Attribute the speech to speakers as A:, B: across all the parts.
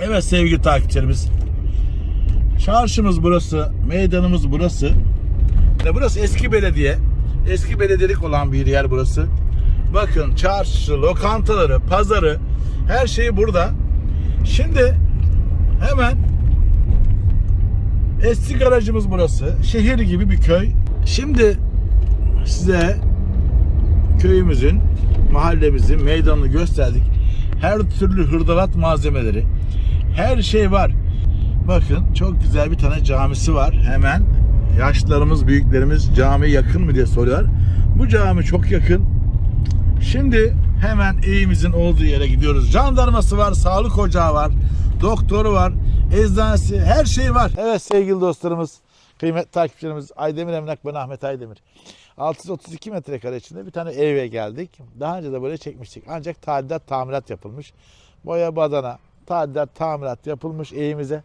A: Evet sevgili takipçilerimiz. Çarşımız burası, meydanımız burası. Ve burası eski belediye. Eski belediyelik olan bir yer burası. Bakın çarşı, lokantaları, pazarı, her şey burada. Şimdi hemen eski garajımız burası. Şehir gibi bir köy. Şimdi size köyümüzün, mahallemizin meydanını gösterdik. Her türlü hırdavat malzemeleri, her şey var. Bakın çok güzel bir tane camisi var. Hemen yaşlılarımız, büyüklerimiz cami yakın mı diye soruyorlar. Bu cami çok yakın. Şimdi hemen evimizin olduğu yere gidiyoruz. Jandarması var, sağlık ocağı var, doktoru var, eczanesi, her şey var. Evet sevgili dostlarımız, kıymetli takipçilerimiz Aydemir Emlak ben Ahmet Aydemir. 632 metrekare içinde bir tane eve geldik. Daha önce de böyle çekmiştik. Ancak tadilat, tamirat yapılmış. Boya badana, tadilat, tamirat yapılmış evimize.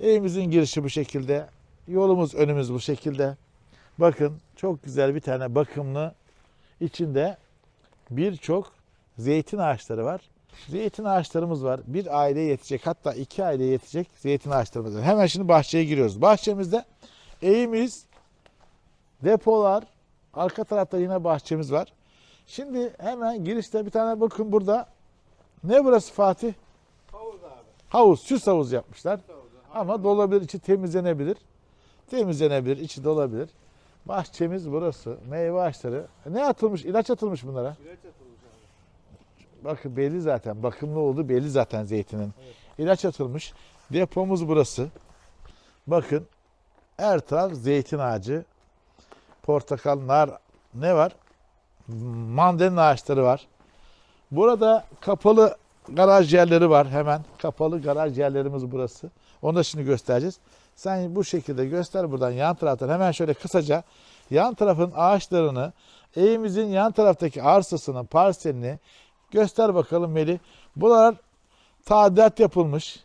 A: Evimizin girişi bu şekilde. Yolumuz önümüz bu şekilde. Bakın çok güzel bir tane bakımlı içinde birçok zeytin ağaçları var. Zeytin ağaçlarımız var. Bir aileye yetecek hatta iki aileye yetecek zeytin ağaçlarımız var. Hemen şimdi bahçeye giriyoruz. Bahçemizde evimiz, depolar, arka tarafta yine bahçemiz var. Şimdi hemen girişte bir tane bakın burada. Ne burası Fatih?
B: Havuz
A: süs havuz yapmışlar. Ama dolabilir, içi temizlenebilir. Temizlenebilir, içi dolabilir. Bahçemiz burası. Meyve ağaçları. Ne atılmış? İlaç atılmış bunlara.
B: İlaç atılmış abi.
A: Bakın belli zaten. Bakımlı olduğu belli zaten zeytinin.
B: Evet.
A: İlaç atılmış. Depomuz burası. Bakın her taraf zeytin ağacı. Portakal, nar ne var? Mandalina ağaçları var. Burada kapalı garaj yerleri var hemen. Kapalı garaj yerlerimiz burası. Onu da şimdi göstereceğiz. Sen bu şekilde göster buradan yan taraftan hemen şöyle kısaca yan tarafın ağaçlarını evimizin yan taraftaki arsasının parselini göster bakalım Melih. Buralar tadilat yapılmış.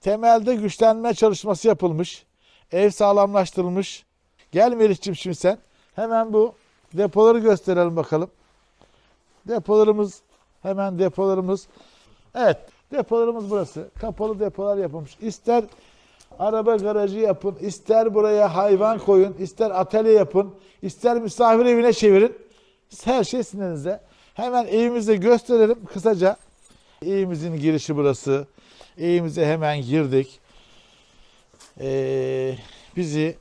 A: Temelde güçlenme çalışması yapılmış. Ev sağlamlaştırılmış. Gel Melih'ciğim şimdi sen. Hemen bu depoları gösterelim bakalım. Depolarımız hemen depolarımız. Evet depolarımız burası. Kapalı depolar yapılmış. İster araba garajı yapın, ister buraya hayvan koyun, ister atölye yapın, ister misafir evine çevirin. Her şey sizin elinizde. Hemen evimizi gösterelim kısaca. Evimizin girişi burası. Evimize hemen girdik. Ee, bizi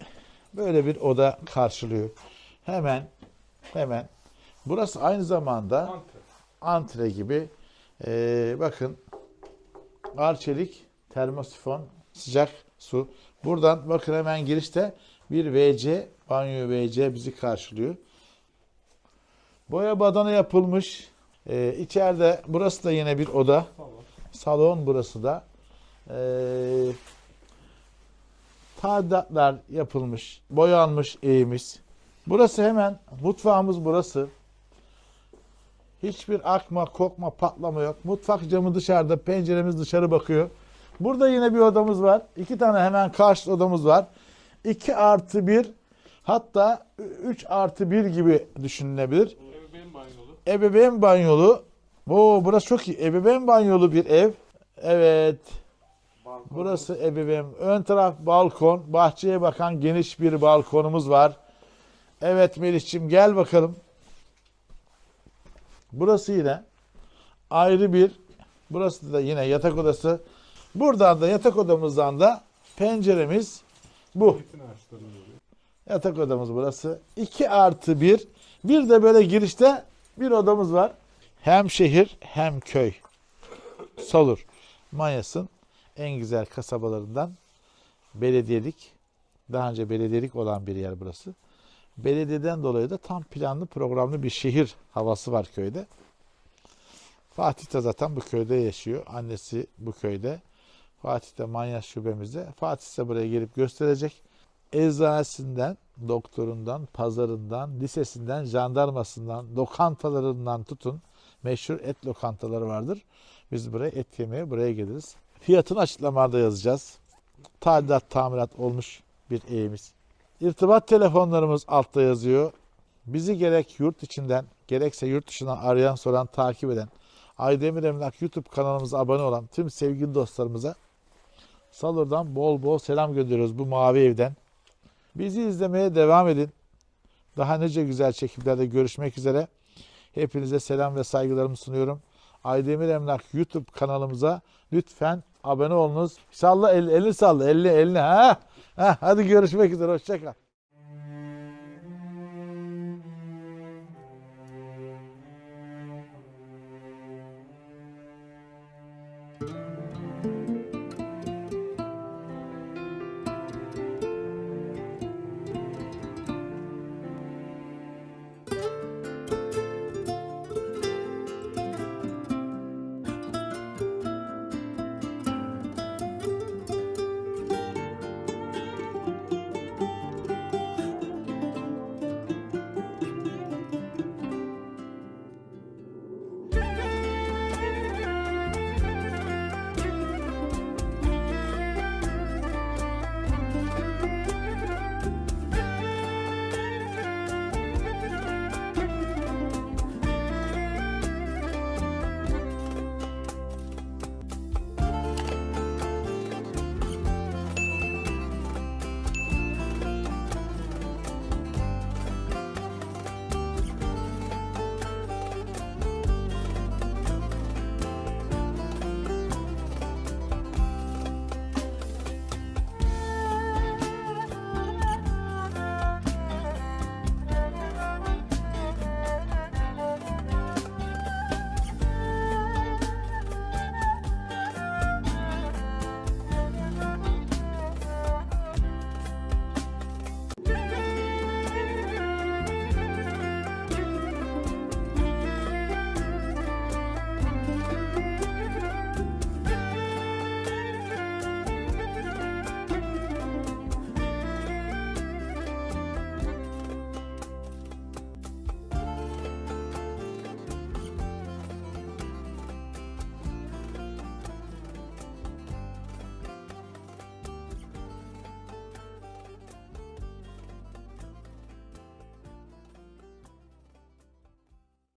A: böyle bir oda karşılıyor. Hemen hemen burası aynı zamanda. Antre gibi. Ee, bakın arçelik termosifon sıcak su. Buradan bakın hemen girişte bir WC banyo WC bizi karşılıyor. Boya badana yapılmış. Ee, içeride burası da yine bir oda. Salon burası da. Ee, tadilatlar yapılmış. Boyanmış evimiz. Burası hemen mutfağımız burası. Hiçbir akma, kokma, patlama yok. Mutfak camı dışarıda, penceremiz dışarı bakıyor. Burada yine bir odamız var. İki tane hemen karşı odamız var. 2 artı 1 hatta 3 artı 1 gibi düşünülebilir.
B: Ebeveyn banyolu.
A: Ebeveyn banyolu. Oo, burası çok iyi. Ebeveyn banyolu bir ev. Evet.
B: Balkon.
A: Burası ebeveyn. Ön taraf balkon. Bahçeye bakan geniş bir balkonumuz var. Evet Melih'ciğim gel bakalım. Burası yine ayrı bir. Burası da yine yatak odası. Buradan da yatak odamızdan da penceremiz bu. Yatak odamız burası. 2 artı 1. Bir de böyle girişte bir odamız var. Hem şehir hem köy. Solur. Manyas'ın en güzel kasabalarından belediyelik. Daha önce belediyelik olan bir yer burası. Belediyeden dolayı da tam planlı programlı bir şehir havası var köyde. Fatih de zaten bu köyde yaşıyor. Annesi bu köyde. Fatih de Manyas şubemizde. Fatih ise buraya gelip gösterecek eczanesinden, doktorundan, pazarından, lisesinden, jandarmasından, lokantalarından tutun. Meşhur et lokantaları vardır. Biz buraya et yemeye buraya geliriz. Fiyatını açıklamada yazacağız. Tadilat, tamirat olmuş bir evimiz. İrtibat telefonlarımız altta yazıyor. Bizi gerek yurt içinden gerekse yurt dışından arayan, soran, takip eden Aydemir Emlak YouTube kanalımıza abone olan tüm sevgili dostlarımıza Salur'dan bol bol selam gönderiyoruz bu mavi evden. Bizi izlemeye devam edin. Daha nice güzel çekimlerde görüşmek üzere. Hepinize selam ve saygılarımı sunuyorum. Aydemir Emlak YouTube kanalımıza lütfen abone olunuz. Salla el, elini salla elini elini ha. Ha. Hadi görüşmek üzere hoşça kal.